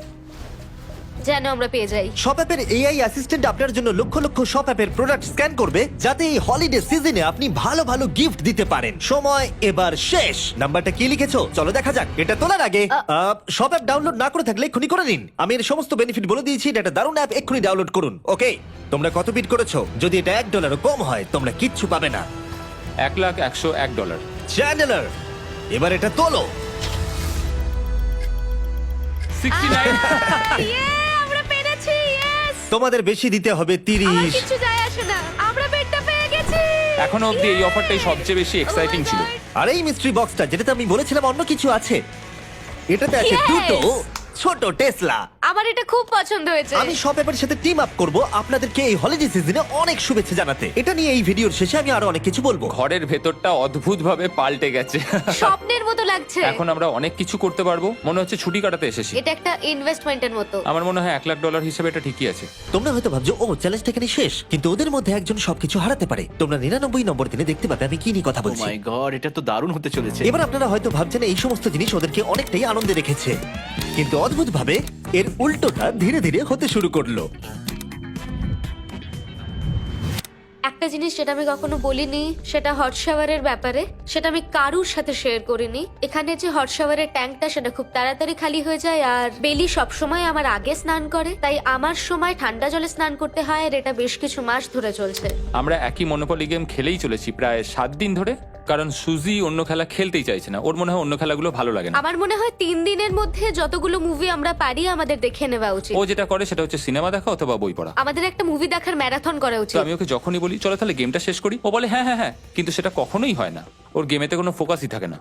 [SPEAKER 3] যেন আমরা পেয়ে যাই।
[SPEAKER 1] শপ অ্যাপের এআই অ্যাসিস্ট্যান্ট আপনার জন্য লক্ষ লক্ষ শপ অ্যাপের প্রোডাক্ট স্ক্যান করবে যাতে এই হলিডে সিজনে আপনি ভালো ভালো গিফট দিতে পারেন। সময় এবার শেষ। নাম্বারটা কি লিখেছো? চলো দেখা যাক। এটা তোলার আগে শপ অ্যাপ ডাউনলোড না করে থাকলে এক্ষুনি করে নিন। আমি এর সমস্ত বেনিফিট বলে দিয়েছি এটা একটা দারুণ অ্যাপ এক্ষুনি ডাউনলোড করুন। ওকে তোমরা কত বিট করেছ? যদি এটা এক ডলারও কম হয় তোমরা কিচ্ছু পাবে না।
[SPEAKER 2] এক লাখ একশো এক ডলার
[SPEAKER 1] চ্যানেলার এবার এটা তোলো।
[SPEAKER 2] Sixty nine!
[SPEAKER 1] তোমাদের বেশি দিতে হবে
[SPEAKER 3] আমার
[SPEAKER 1] তিরিশ
[SPEAKER 3] কিছু যায় আসে না। আমরা বেডটা পেয়ে গেছি।
[SPEAKER 2] এখনও অবধি এই অফারটাই সবচেয়ে বেশি এক্সাইটিং
[SPEAKER 3] Oh
[SPEAKER 2] ছিল!
[SPEAKER 1] আর এই মিস্ট্রি বক্সটা যেটাতে আমি বলেছিলাম অন্য কিছু আছে এটাতে আছে
[SPEAKER 3] Yes!
[SPEAKER 1] দুটো ছোট টেসলা।
[SPEAKER 3] আমার এটা খুব পছন্দ হয়েছে।
[SPEAKER 1] আমি শপ অ্যাপের সাথে টিম আপ করব। আপনাদেরকে এই হলিডে সিজনে অনেক শুভেচ্ছা জানাতে। এটা নিয়ে এই ভিডিওর শেষে আমি আরও অনেক কিছু বলব।
[SPEAKER 2] ঘরের ভেতরটা অদ্ভুত ভাবে পাল্টে গেছে।
[SPEAKER 3] স্বপ্নের মতো লাগছে।
[SPEAKER 2] এখন আমরা অনেক কিছু করতে পারব। মনে হচ্ছে ছুটি কাটাতে এসেছি।
[SPEAKER 3] এটা একটা ইনভেস্টমেন্টের মতো।
[SPEAKER 2] আমার মনে হয় এক লাখ ডলার হিসেবে এটা ঠিকই আছে।
[SPEAKER 1] তোমরা হয়তো ভাবছ ও চ্যালেঞ্জটা এখানে শেষ। কিন্তু ওদের মধ্যে একজন সবকিছু হারাতে পারে। তোমরা নিরানব্বই নম্বর দিনে দেখতে পাবে আমি কি নিয়ে কথা
[SPEAKER 4] ও
[SPEAKER 1] বলছি।
[SPEAKER 4] মাই গড Oh এটা তো দারুণ হতে চলেছে।
[SPEAKER 1] এবার আপনারা হয়তো ভাবছেন এই সমস্ত জিনিস ওদেরকে অনেকটাই আনন্দে রেখেছে। কিন্তু অদ্ভুতভাবে এর উল্টোটা ধীরে ধীরে হতে শুরু করল।
[SPEAKER 3] একটা জিনিস যেটা আমি কখনো বলিনি সেটা হট শাওয়ারের ব্যাপারে। সেটা আমি কারুর সাথে শেয়ার করিনি। এখানে যে হট শাওয়ারের ট্যাঙ্কটা সেটা খুব তাড়াতাড়ি খালি হয়ে যায় আর বেলি সব সময় আমার আগে স্নান করে। তাই আমার সময় ঠান্ডা জলে স্নান করতে হয় আর এটা বেশ কিছু মাস ধরে চলছে।
[SPEAKER 2] আমরা একই মনোপলি গেম খেলেই চলেছি প্রায় সাত দিন ধরে কারণ সুজি অন্য খেলা খেলতেই চাইছে না। ওর মনে হয় অন্য খেলাগুলো ভালো লাগে না।
[SPEAKER 3] আমার মনে হয় তিন দিনের মধ্যে যতগুলো মুভি আমরা পারি আমাদের দেখে নেওয়া উচিত।
[SPEAKER 2] ও যেটা করে সেটা হচ্ছে সিনেমা দেখা অথবা বই পড়া।
[SPEAKER 3] আমাদের একটা মুভি দেখার ম্যারাথন করা উচিত।
[SPEAKER 2] আমি ওকে যখনই বলি চলো তাহলে গেমটা শেষ করি। ও বলে হ্যাঁ হ্যাঁ হ্যাঁ কিন্তু সেটা কখনোই হয় না। ওর গেমেতে কোনো ফোকাসই থাকে না।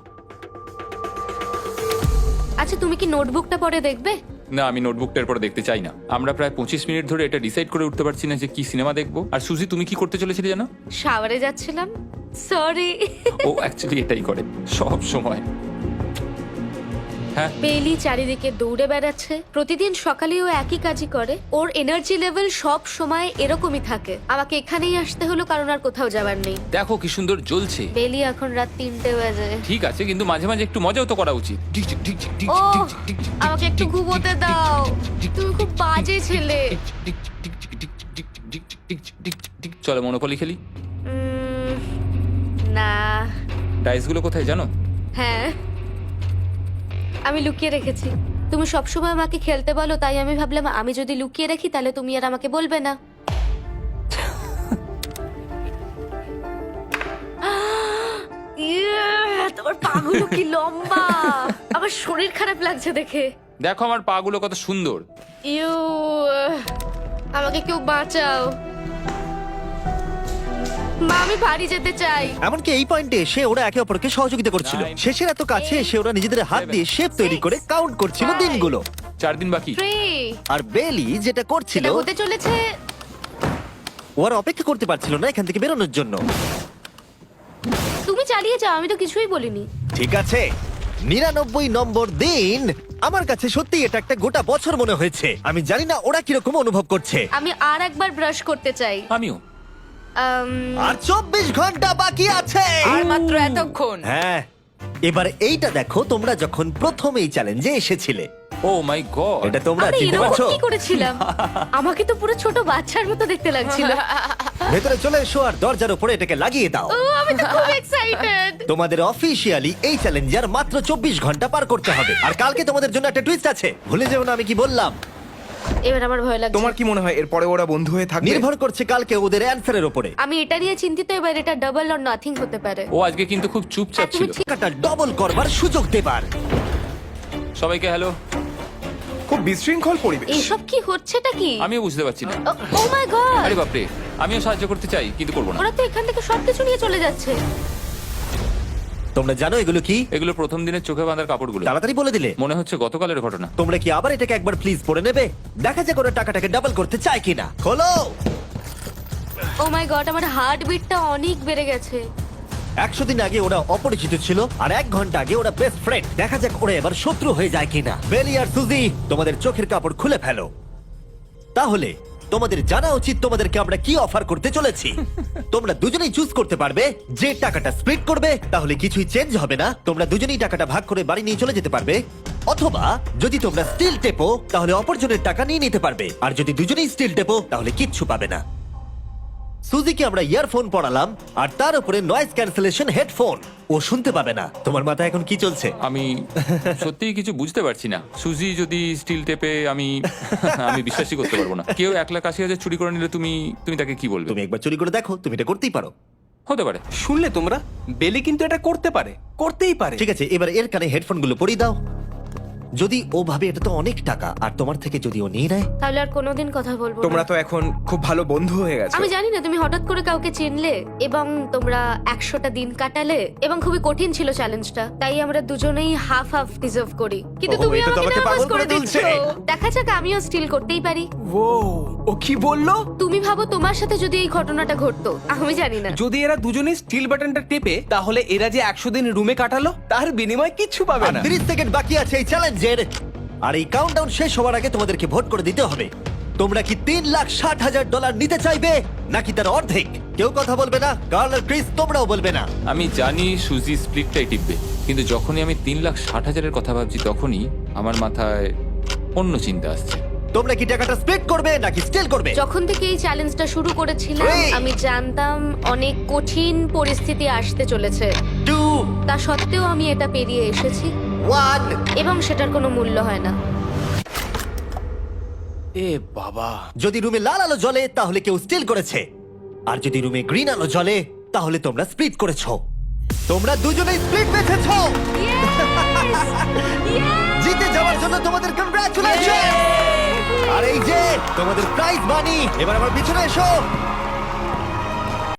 [SPEAKER 3] আচ্ছা তুমি কি নোটবুকটা পরে দেখবে?
[SPEAKER 2] না আমি নোটবুকটার পরে দেখতে চাই না। আমরা প্রায় পঁচিশ মিনিট ধরে এটা ডিসাইড করে উঠতে পারছি না যে কি সিনেমা দেখব। আর সুজি তুমি কি করতে চলেছিলে জানো?
[SPEAKER 3] শাওয়ারে যাচ্ছিলাম। সরি
[SPEAKER 2] ও অ্যাকচুয়ালি এটাই করে সব সময়। হ্যাঁ
[SPEAKER 3] বেলি চারিদিকে দৌড়ে বেড়াচ্ছে প্রতিদিন সকালে ও একই কাজই করে ওর এনার্জি লেভেল সব সময় এরকমই থাকে আমাকে এখানেই আসতে হলো কারণ আর কোথাও যাবার নেই
[SPEAKER 2] দেখো কি সুন্দর জ্বলছে
[SPEAKER 3] বেলি এখন রাত তিনটে বাজে
[SPEAKER 2] ঠিক আছে কিন্তু মাঝে মাঝে একটু মজাও তো করা উচিত ঠিক ঠিক ওহ
[SPEAKER 3] ও আমাকে একটু ঘুমোতে দাও তুমি খুব বাজে ছেলে
[SPEAKER 2] চলো মনোপলি খেলি
[SPEAKER 3] না
[SPEAKER 2] ডাইসগুলো কোথায় জানো
[SPEAKER 3] হ্যাঁ আমি লুকিয়ে রেখেছি। তুমি সবসময় আমাকে খেলতে বলো তাই আমি ভাবলাম আমি যদি লুকিয়ে রাখি তাহলে তুমি আর আমাকে বলবে না। ইয়ে, তোমার পাগুলো কি লম্বা? আমার শরীর খারাপ লাগছে দেখে।
[SPEAKER 2] দেখো আমার পাগুলো কত সুন্দর।
[SPEAKER 3] ইউ আমাকে কেউ বাঁচাও। মা আমি বাড়ি যেতে চাই।
[SPEAKER 1] এমনকি এই পয়েন্টে এসে ওরা একে অপরকে সহযোগিতা করছিল। শেষের এত কাছে এসে ওরা নিজেদের হাত দিয়ে শেপ তৈরি করে কাউন্ট করছিল দিনগুলো।
[SPEAKER 2] চার দিন বাকি।
[SPEAKER 3] থ্রি
[SPEAKER 1] আর বেলি যেটা করছিল
[SPEAKER 3] এটা হতে চলেছে।
[SPEAKER 1] ও আর অপেক্ষা করতে পারছিল না এখান থেকে বেরোনোর জন্য।
[SPEAKER 3] তুমি চালিয়ে যাও আমি তো কিছুই বলিনি।
[SPEAKER 1] ঠিক আছে। নিরানব্বই নম্বর দিন আমার কাছে সত্যি এটা একটা গোটা বছর মনে হয়েছে। আমি জানি না ওরা কীরকম অনুভব করছে।
[SPEAKER 3] আমি আর একবার ব্রাশ করতে চাই।
[SPEAKER 2] আমিও।
[SPEAKER 1] আর চব্বিশ ঘণ্টা বাকি আছে।
[SPEAKER 5] আর মাত্র এতক্ষণ।
[SPEAKER 1] হ্যাঁ এবার এইটা দেখো তোমরা যখন প্রথম এই চ্যালেঞ্জে এসেছিলে।
[SPEAKER 2] Oh my god.
[SPEAKER 1] এটা তোমরা
[SPEAKER 3] আরে
[SPEAKER 1] চিনতে
[SPEAKER 3] এরকম
[SPEAKER 1] পারছ
[SPEAKER 3] কি করেছিলাম? আমাকে তো পুরো ছোট বাচ্চার মতো দেখতে লাগছিল।
[SPEAKER 1] ভেতরে চলে এসো আর দরজার উপরে এটাকে লাগিয়ে দাও।
[SPEAKER 3] ও আমি তো খুব এক্সাইটেড
[SPEAKER 1] তোমাদের অফিসিয়ালি এই চ্যালেঞ্জার মাত্র চব্বিশ ঘণ্টা পার করতে হবে। আর কালকে তোমাদের জন্য একটা টুইস্ট আছে। ভুলে যেও না আমি কি বললাম।
[SPEAKER 3] এবার আমার ভয় লাগছে।
[SPEAKER 7] তোমার কি মনে হয় এরপরে ওরা বন্ধু হয়ে থাকবে?
[SPEAKER 1] নির্ভর করছে কালকে ওদের অ্যান্সারের উপরে।
[SPEAKER 3] আমি এটা নিয়ে চিন্তিত এবার এটা ডাবল অর নাথিং হতে পারে।
[SPEAKER 2] ও আজকে কিন্তু খুব চুপচাপ
[SPEAKER 3] তুমি
[SPEAKER 2] ছিল।
[SPEAKER 3] ঠিক-
[SPEAKER 1] টাকাটা ডবল করবার সুযোগ দেবার।
[SPEAKER 2] সবাইকে হ্যালো
[SPEAKER 7] খুব বিশৃঙ্খল পরিবেশ।
[SPEAKER 3] এসব কি হচ্ছেটা কি?
[SPEAKER 2] আমিও বুঝতে পারছি না।
[SPEAKER 3] ও মাই গড
[SPEAKER 2] আরে বাপরে আমিও সাহায্য করতে চাই কিন্তু করব না।
[SPEAKER 3] ওরা তো এখান থেকে সবকিছু নিয়ে চলে যাচ্ছে।
[SPEAKER 1] তোমরা জানো এগুলো কি?
[SPEAKER 2] এগুলো প্রথম দিনের চোখে বাঁধার কাপড়গুলো।
[SPEAKER 1] তাড়াতাড়ি বলে দিলে।
[SPEAKER 2] মনে হচ্ছে গতকালের ঘটনা।
[SPEAKER 1] তোমরা কি আবার এটাকে একবার প্লিজ পড়ে নেবে? দেখা যাক ওরা টাকাটাকে ডাবল করতে চায় কিনা। খোলো!
[SPEAKER 3] ও মাই গড আমার হার্ট বিটটা অনেক বেড়ে গেছে।
[SPEAKER 1] একশো দিন আগে ওরা অপরিচিত ছিল আর এক ঘণ্টা আগে ওরা বেস্ট ফ্রেন্ড দেখা যাক ওরা এবার শত্রু হয়ে যায় কিনা। বেলি আর সুজি তোমাদের চোখের কাপড় খুলে ফেলো। তাহলে তোমাদের জানা উচিত তোমাদেরকে আমরা কি অফার করতে চলেছি। তোমরা দুজনেই চুজ করতে পারবে যে টাকাটা স্প্লিট করবে তাহলে কিছুই চেঞ্জ হবে না। তোমরা দুজনেই টাকাটা ভাগ করে বাড়ি নিয়ে চলে যেতে পারবে। অথবা যদি তোমরা স্টিল টেপো তাহলে অপরজনের টাকা নিয়ে নিতে পারবে। আর যদি দুজনেই স্টিল টেপো তাহলে কিচ্ছু পাবে না। সুজিকে আমরা ইয়ারফোন পড়ালাম আর তার উপরে নয়েজ ক্যান্সেলেশন হেডফোন ও শুনতে পাবে না। তোমার মাথায় এখন কি চলছে?
[SPEAKER 2] আমি সত্যিই কিছু বুঝতে পারছি না। সুজি যদি স্টিল টেপে আমি আমি বিশ্বাসই করতে পারব না। কেউ এক লাখ আশি হাজার চুরি করে নিলে তুমি তুমি তাকে কি বলবে?
[SPEAKER 1] তুমি একবার চুরি করে দেখো তুমি এটা করতেই পারো।
[SPEAKER 2] হতে পারে।
[SPEAKER 8] শুনলে তোমরা? বেলি কিন্তু এটা করতে পারে। করতেই পারে।
[SPEAKER 1] ঠিক আছে এবার এর কানে হেডফোনগুলো পরিয়ে দাও। যদি ও ভাবে এটা তো অনেক টাকা আর তোমার থেকে যদি ও নিয়ে নেয়?
[SPEAKER 3] তাহলে আর কোনোদিন কথা বলব না।
[SPEAKER 7] তোমরা তো এখন খুব ভালো বন্ধু হয়ে গেছো।
[SPEAKER 3] আমি জানি না তুমি হঠাৎ করে কাউকে চিনলে এবং তোমরা একশোটা দিন কাটালে এবং খুবই কঠিন ছিল চ্যালেঞ্জটা তাই আমরা দুজনেই হাফ হাফ ডিজার্ভ করি। কিন্তু
[SPEAKER 1] ওহো,
[SPEAKER 3] তুমি
[SPEAKER 1] এটা তো
[SPEAKER 3] আমাকে
[SPEAKER 1] আমাকে
[SPEAKER 3] নার্ভাস
[SPEAKER 1] পাগল করে
[SPEAKER 3] করে দিচ্ছ।
[SPEAKER 1] তুলছে।
[SPEAKER 3] দেখা যাক আমিও স্টিল করতেই পারি।
[SPEAKER 8] ও ও কি বলল?
[SPEAKER 3] তুমি ভাবো তোমার সাথে যদি এই ঘটনাটা ঘটতো আমি জানি না।
[SPEAKER 8] যদি এরা দুজনেই স্টিল বাটনটা টেপে তাহলে এরা যে একশো দিন রুমে কাটালো তার বিনিময়ে কিচ্ছু পাবে না।
[SPEAKER 1] তিরিশ সেকেন্ড বাকি আছে এই চ্যালেঞ্জের আর এই কাউন্টডাউন শেষ হওয়ার আগে তোমাদেরকে ভোট করে দিতে হবে। তোমরা কি তিন লাখ ষাট হাজার ডলার নিতে চাইবে নাকি তার অর্ধেক? কেউ কথা বলবে না কার্ল আর ক্রিস তোমরাও বলবে না।
[SPEAKER 2] আমি জানি সুজি স্প্লিটটাই টিপবে কিন্তু যখনই আমি তিন লাখ ষাট হাজারের কথা ভাবছি তখনই আমার মাথায় অন্য চিন্তা আসছে।
[SPEAKER 1] তোমরা কি টাকাটা স্প্লিট করবে নাকি স্টিল করবে?
[SPEAKER 3] যখন থেকে এই চ্যালেঞ্জটা শুরু করেছিলাম
[SPEAKER 1] Three.
[SPEAKER 3] আমি জানতাম অনেক কঠিন পরিস্থিতি আসতে চলেছে।
[SPEAKER 1] টু
[SPEAKER 3] তা সত্ত্বেও আমি এটা পেরিয়ে এসেছি।
[SPEAKER 1] ওয়ান
[SPEAKER 3] এবং সেটার কোনো মূল্য হয় না।
[SPEAKER 8] এ বাবা।
[SPEAKER 1] যদি রুমে লাল আলো জ্বলে তাহলে কেউ স্টিল করেছে। আর যদি রুমে গ্রিন আলো জ্বলে তাহলে তোমরা স্প্লিট করেছ। তোমরা দুজনেই স্প্লিট বেঁচেছো জিতে যাওয়ার জন্য তোমাদের কংগ্রাচুলেশন আর এই যে তোমাদের প্রাইজ মানি এবার আমার পিছনে এসো।